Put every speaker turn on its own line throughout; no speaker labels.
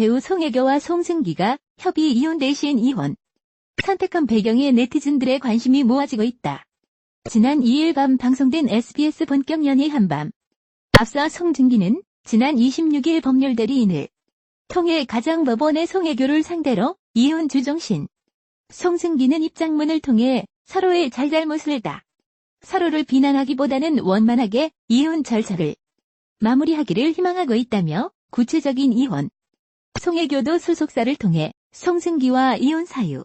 배우 송혜교와 송승기가 협의 이혼 대신 이혼. 선택한 배경에 네티즌들의 관심이 모아지고 있다. 지난 2일 밤 방송된 SBS 본격 연예 한밤. 앞서 송중기는 지난 26일 법률 대리인을 통해 가정법원의 송혜교를 상대로 이혼 주정신. 송승기는 입장문을 통해 서로의 잘잘못을 다 서로를 비난하기보다는 원만하게 이혼 절차를 마무리하기를 희망하고 있다며 구체적인 이혼. 송혜교도 소속사를 통해 송승기와 이혼 사유.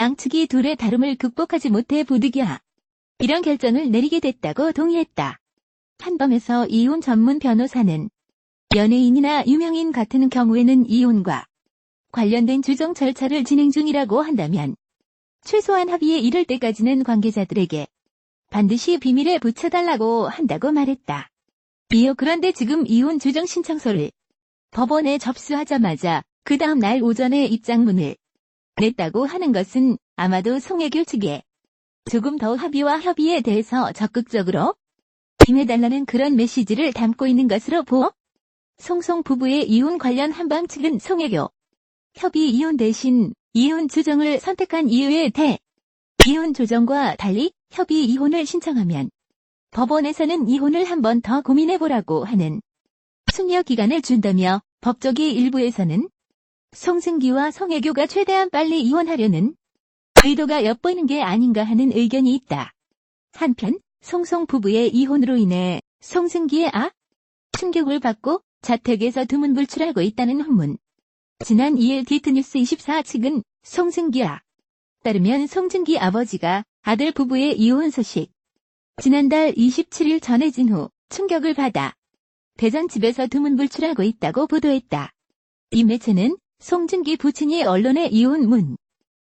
양측이 둘의 다름을 극복하지 못해 부득이하. 이런 결정을 내리게 됐다고 동의했다. 한밤에서 이혼 전문 변호사는 연예인이나 유명인 같은 경우에는 이혼과 관련된 주정 절차를 진행 중이라고 한다면 최소한 합의에 이를 때까지는 관계자들에게 반드시 비밀에 붙여달라고 한다고 말했다. 비어 그런데 지금 이혼 주정 신청서를 법원에 접수하자마자 그 다음 날 오전에 입장문을 냈다고 하는 것은 아마도 송혜교 측에 조금 더 합의와 협의에 대해서 적극적으로 임해달라는 그런 메시지를 담고 있는 것으로 보어 송송 부부의 이혼 관련 한방 측은 송혜교 협의 이혼 대신 이혼 조정을 선택한 이유에 대 이혼 조정과 달리 협의 이혼을 신청하면 법원에서는 이혼을 한 번 더 고민해보라고 하는 숙려 기간을 준다며 법조계 일부에서는 송승기와 송혜교가 최대한 빨리 이혼하려는 의도가 엿보이는 게 아닌가 하는 의견이 있다. 한편 송송 부부의 이혼으로 인해 송승기의 아 충격을 받고 자택에서 두문불출하고 있다는 후문. 지난 2일 디트뉴스 24 측은 송승기아 따르면 송승기 아버지가 아들 부부의 이혼 소식 지난달 27일 전해진 후 충격을 받아 대전 집에서 두문불출하고 있다고 보도했다. 이 매체는 송중기 부친이 언론에 이혼 문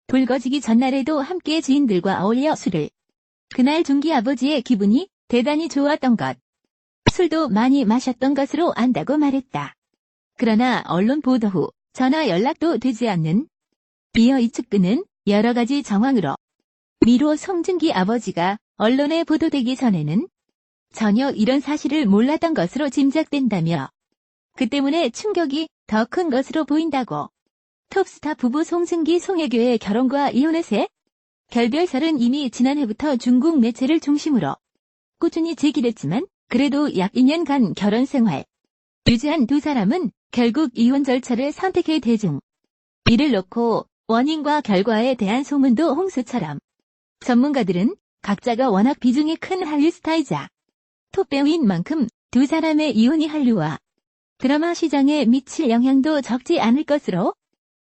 불거지기 전날에도 함께 지인들과 어울려 술을 그날 중기 아버지의 기분이 대단히 좋았던 것 술도 많이 마셨던 것으로 안다고 말했다. 그러나 언론 보도 후 전화 연락도 되지 않는 비어 이 측근은 여러 가지 정황으로 미로 송중기 아버지가 언론에 보도되기 전에는 전혀 이런 사실을 몰랐던 것으로 짐작된다며. 그 때문에 충격이 더 큰 것으로 보인다고. 톱스타 부부 송승기 송혜교의 결혼과 이혼의 새 결별설은 이미 지난해부터 중국 매체를 중심으로 꾸준히 제기됐지만 그래도 약 2년간 결혼 생활 유지한 두 사람은 결국 이혼 절차를 선택해 대중. 이를 놓고 원인과 결과에 대한 소문도 홍수처럼. 전문가들은 각자가 워낙 비중이 큰 한류 스타이자 톱배우인 만큼 두 사람의 이혼이 한류와 드라마 시장에 미칠 영향도 적지 않을 것으로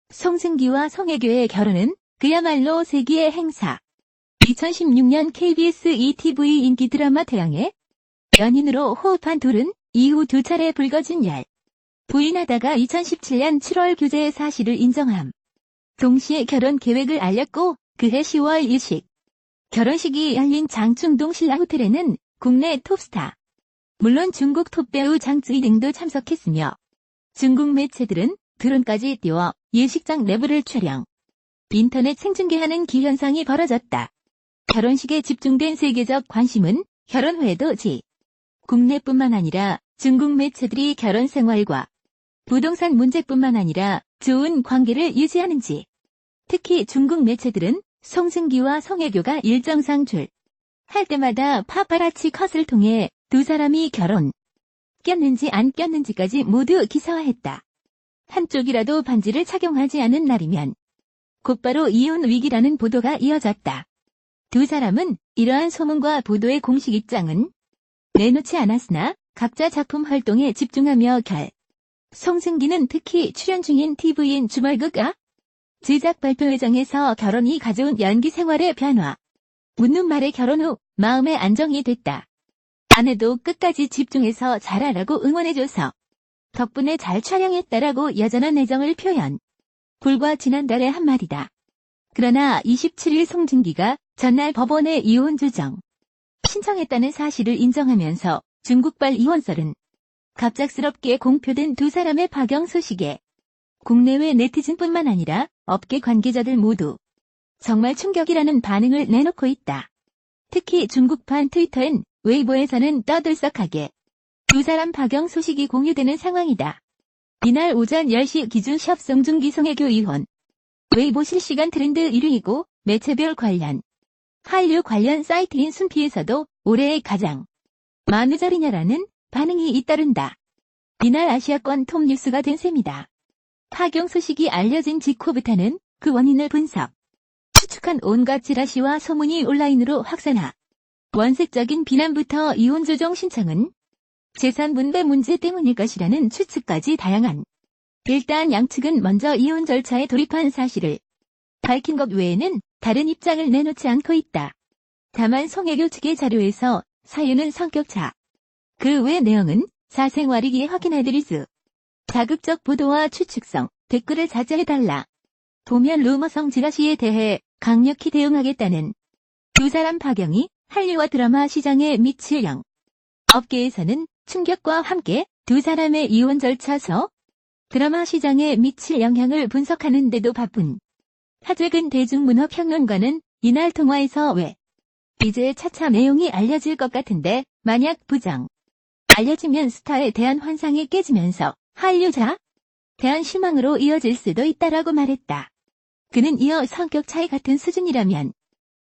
송승기와 송혜교의 결혼은 그야말로 세기의 행사. 2016년 KBS ETV 인기 드라마 태양에 연인으로 호흡한 둘은 이후 두 차례 불거진 열. 부인하다가 2017년 7월 교제의 사실을 인정함. 동시에 결혼 계획을 알렸고 그해 10월 일식. 결혼식이 열린 장충동 신라 호텔에는 국내 톱스타. 물론 중국 톱배우 장쯔이 등도 참석했으며 중국 매체들은 드론까지 띄워 예식장 내부를 촬영. 인터넷 생중계하는 기현상이 벌어졌다. 결혼식에 집중된 세계적 관심은 결혼 후에도 지. 국내뿐만 아니라 중국 매체들이 결혼 생활과 부동산 문제뿐만 아니라 좋은 관계를 유지하는지. 특히 중국 매체들은 송승기와 송혜교가 일정상 줄. 할 때마다 파파라치 컷을 통해 두 사람이 결혼. 꼈는지 안 꼈는지까지 모두 기사화했다. 한쪽이라도 반지를 착용하지 않은 날이면 곧바로 이혼 위기라는 보도가 이어졌다. 두 사람은 이러한 소문과 보도의 공식 입장은 내놓지 않았으나 각자 작품 활동에 집중하며 결. 송승기는 특히 출연 중인 TV인 주말극아 제작 발표회장에서 결혼이 가져온 연기 생활의 변화. 묻는 말에 결혼 후 마음의 안정이 됐다. 아내도 끝까지 집중해서 잘하라고 응원해줘서 덕분에 잘 촬영했다라고 여전한 애정을 표현. 불과 지난달의 한마디다. 그러나 27일 송중기가 전날 법원에 이혼 조정 신청했다는 사실을 인정하면서 중국발 이혼설은 갑작스럽게 공표된 두 사람의 파경 소식에 국내외 네티즌뿐만 아니라 업계 관계자들 모두 정말 충격이라는 반응을 내놓고 있다. 특히 중국판 트위터엔 웨이보에서는 떠들썩하게 두 사람 파경 소식이 공유되는 상황이다. 이날 오전 10시 기준 샵 송중기 송혜교 의원. 웨이보 실시간 트렌드 1위이고 매체별 관련 한류 관련 사이트인 순피에서도 올해의 가장 많은 자리냐라는 반응이 잇따른다. 이날 아시아권 톱 뉴스가 된 셈이다. 파경 소식이 알려진 직후부터는 그 원인을 분석. 추측한 온갖 지라시와 소문이 온라인으로 확산하. 원색적인 비난부터 이혼 조정 신청은 재산 분배 문제 때문일 것이라는 추측까지 다양한. 일단 양측은 먼저 이혼 절차에 돌입한 사실을 밝힌 것 외에는 다른 입장을 내놓지 않고 있다. 다만 송혜교 측의 자료에서 사유는 성격차. 그 외 내용은 사생활이기에 확인해드릴 수. 자극적 보도와 추측성, 댓글을 자제해달라. 도면 루머성 지라시에 대해 강력히 대응하겠다는 두 사람 파경이 한류와 드라마 시장에 미칠 영. 업계에서는 충격과 함께 두 사람의 이혼 절차서 드라마 시장에 미칠 영향을 분석하는 데도 바쁜 하재근 대중문화 평론가는 이날 통화에서 왜 이제 차차 내용이 알려질 것 같은데 만약 부정 알려지면 스타에 대한 환상이 깨지면서 한류자 대한 실망으로 이어질 수도 있다라고 말했다. 그는 이어 성격 차이 같은 수준이라면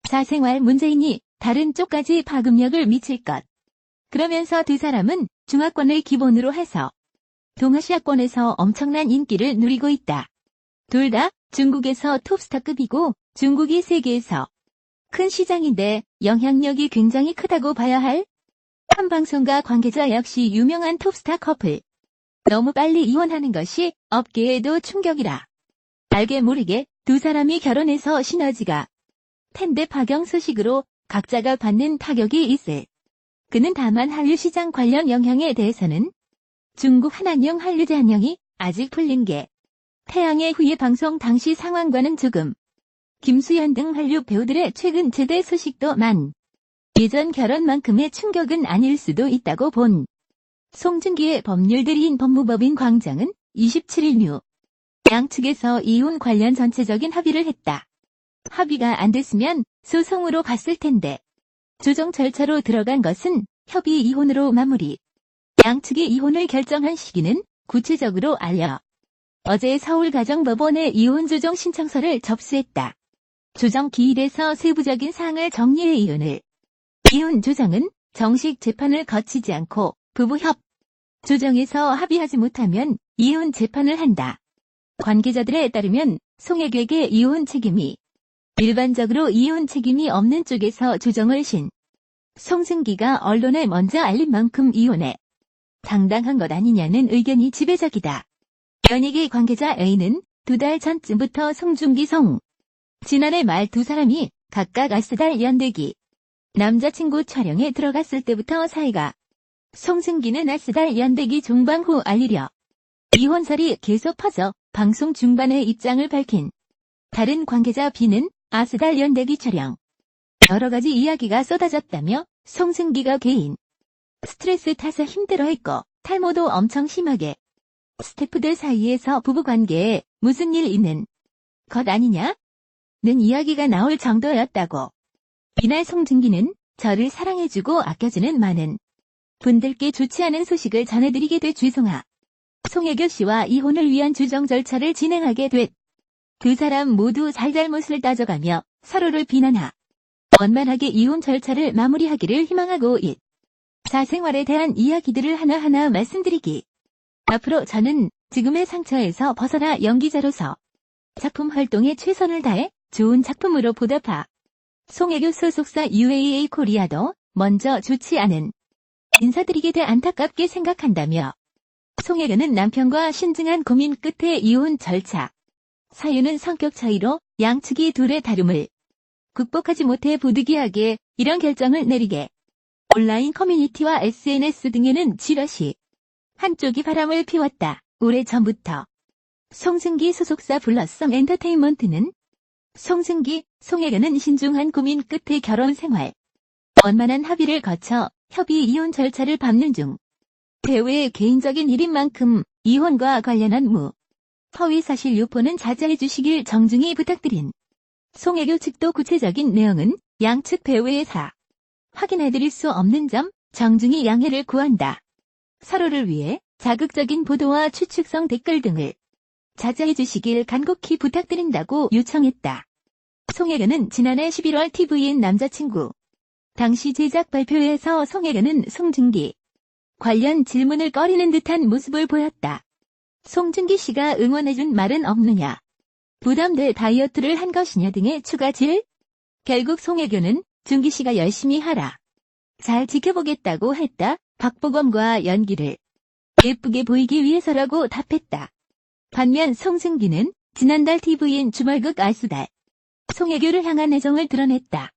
사생활 문제이니 다른 쪽까지 파급력을 미칠 것. 그러면서 두 사람은 중화권을 기본으로 해서 동아시아권에서 엄청난 인기를 누리고 있다. 둘 다 중국에서 톱스타급이고 중국이 세계에서 큰 시장인데 영향력이 굉장히 크다고 봐야 할 한 방송가 관계자 역시 유명한 톱스타 커플. 너무 빨리 이혼하는 것이 업계에도 충격이라. 알게 모르게 두 사람이 결혼해서 시너지가 텐데 파경 소식으로 각자가 받는 타격이 있을. 그는 다만 한류 시장 관련 영향에 대해서는 중국 한한령 한류 제한령이 아직 풀린 게 태양의 후예 방송 당시 상황과는 조금 김수현 등 한류 배우들의 최근 제대 소식도 만 예전 결혼만큼의 충격은 아닐 수도 있다고 본 송중기의 법률들인 법무법인 광장은 27일 뉴 양측에서 이혼 관련 전체적인 합의를 했다. 합의가 안 됐으면 소송으로 갔을 텐데 조정 절차로 들어간 것은 협의 이혼으로 마무리. 양측이 이혼을 결정한 시기는 구체적으로 알려. 어제 서울가정법원에 이혼 조정 신청서를 접수했다. 조정 기일에서 세부적인 사항을 정리해 이혼을 이혼 조정은 정식 재판을 거치지 않고 부부 협 조정에서 합의하지 못하면 이혼 재판을 한다. 관계자들에 따르면 송혜교에게 이혼 책임이 일반적으로 이혼 책임이 없는 쪽에서 조정을 신 송승기가 언론에 먼저 알린 만큼 이혼에 당당한 것 아니냐는 의견이 지배적이다. 연예계 관계자 A는 두 달 전쯤부터 송중기 송 지난해 말 두 사람이 각각 아스달 연대기 남자친구 촬영에 들어갔을 때부터 사이가 송승기는 아스달 연대기 종방 후 알리려 이혼설이 계속 퍼져 방송 중반에 입장을 밝힌 다른 관계자 B는 아스달 연대기 촬영 여러 가지 이야기가 쏟아졌다며 송승기가 개인 스트레스 타서 힘들어했고 탈모도 엄청 심하게 스태프들 사이에서 부부관계에 무슨 일 있는 것 아니냐? 는 이야기가 나올 정도였다고. 이날 송중기는 저를 사랑해주고 아껴주는 많은 분들께 좋지 않은 소식을 전해드리게 돼 죄송하. 송혜교 씨와 이혼을 위한 주정 절차를 진행하게 됐. 두 사람 모두 잘잘못을 따져가며 서로를 비난하. 원만하게 이혼 절차를 마무리하기를 희망하고 있. 사생활에 대한 이야기들을 하나하나 말씀드리기. 앞으로 저는 지금의 상처에서 벗어나 연기자로서 작품 활동에 최선을 다해 좋은 작품으로 보답하. 송혜교 소속사 UAA 코리아도 먼저 좋지 않은 인사드리게 돼 안타깝게 생각한다며 송혜교는 남편과 신중한 고민 끝에 이혼 절차. 사유는 성격 차이로 양측이 둘의 다름을 극복하지 못해 부득이하게 이런 결정을 내리게 온라인 커뮤니티와 SNS 등에는 지라시 한쪽이 바람을 피웠다. 오래전부터 송승기 소속사 블러썸 엔터테인먼트는 송승기, 송혜교는 신중한 고민 끝에 결혼 생활 원만한 합의를 거쳐 협의 이혼 절차를 밟는 중 배우의 개인적인 일인 만큼 이혼과 관련한 무 허위 사실 유포는 자제해 주시길 정중히 부탁드린 송혜교 측도 구체적인 내용은 양측 배우의 사 확인해 드릴 수 없는 점 정중히 양해를 구한다. 서로를 위해 자극적인 보도와 추측성 댓글 등을 자제해 주시길 간곡히 부탁드린다고 요청했다. 송혜교는 지난해 11월 TVN 남자친구 당시 제작 발표에서 송혜교는 송중기 관련 질문을 꺼리는 듯한 모습을 보였다. 송중기 씨가 응원해준 말은 없느냐? 부담돼 다이어트를 한 것이냐 등의 추가 질? 결국 송혜교는 중기 씨가 열심히 하라. 잘 지켜보겠다고 했다. 박보검과 연기를 예쁘게 보이기 위해서라고 답했다. 반면 송승기는 지난달 TVN 주말극 알수달 송혜교를 향한 애정을 드러냈다.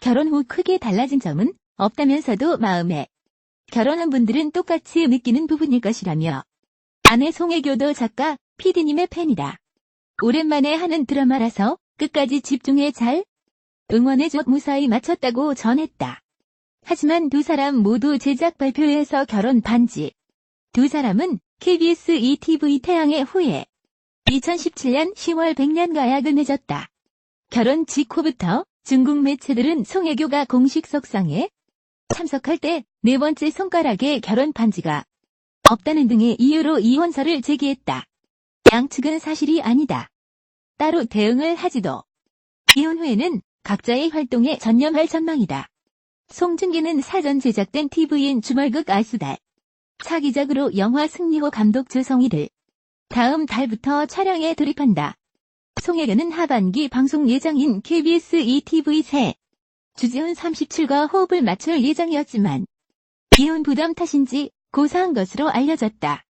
결혼 후 크게 달라진 점은 없다면서도 마음에 결혼한 분들은 똑같이 느끼는 부분일 것이라며 아내 송혜교도 작가 PD님의 팬이다. 오랜만에 하는 드라마라서 끝까지 집중해 잘 응원해줘 무사히 마쳤다고 전했다. 하지만 두 사람 모두 제작 발표에서 결혼 반지. 두 사람은 KBS ETV 태양의 후에 2017년 10월 100년 가약을 맺었다. 결혼 직후부터 중국 매체들은 송혜교가 공식 석상에 참석할 때 네 번째 손가락에 결혼 반지가 없다는 등의 이유로 이혼설을 제기했다. 양측은 사실이 아니다. 따로 대응을 하지도. 이혼 후에는 각자의 활동에 전념할 전망이다. 송중기는 사전 제작된 TVN 주말극 알수달 차기작으로 영화 승리호 감독 조성희를 다음 달부터 촬영에 돌입한다. 송혜교는 하반기 방송 예정인 KBS ETV 새 주지훈 37과 호흡을 맞출 예정이었지만 이혼 부담 탓인지 고사한 것으로 알려졌다.